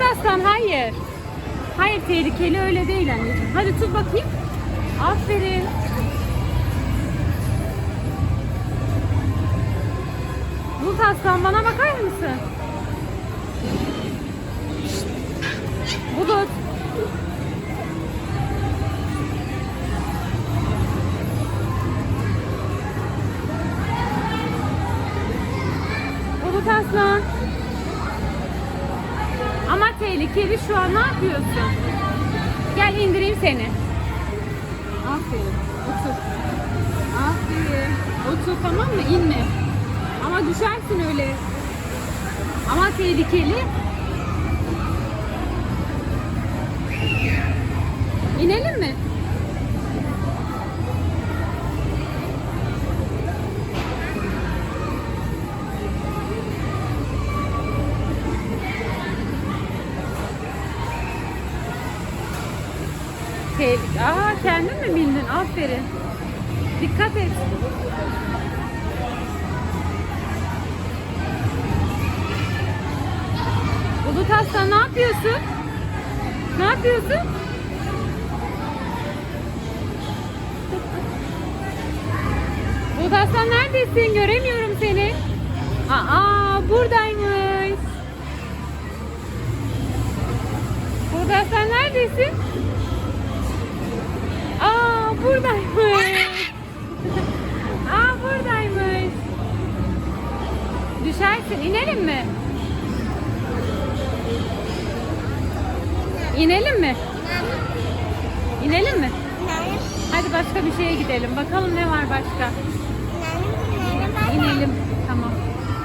Bulut aslan hayır. Hayır tehlikeli öyle değil anneciğim. Hadi tut bakayım. Aferin. Bulut aslan bana bakar mısın? Bulut. Bulut aslan. Tehlikeli şu an ne yapıyorsun? Gel indireyim seni. Aferin. Otur. Aferin. Otur tamam mı? İnme. Ama düşersin öyle. Ama tehlikeli. İnelim mi? Tehlike. Aa kendin mi bindin? Aferin. Dikkat et. Bulut Aslan ne yapıyorsun? Ne yapıyorsun? Bulut Aslan neredesin? Göremiyorum seni. Aa buradaymış. Bulut Aslan neredesin? Buradaymış. Aa buradaymış. Düşersin. İnelim mi? İnelim mi? İnelim mi? Hadi başka bir şeye gidelim. Bakalım ne var başka.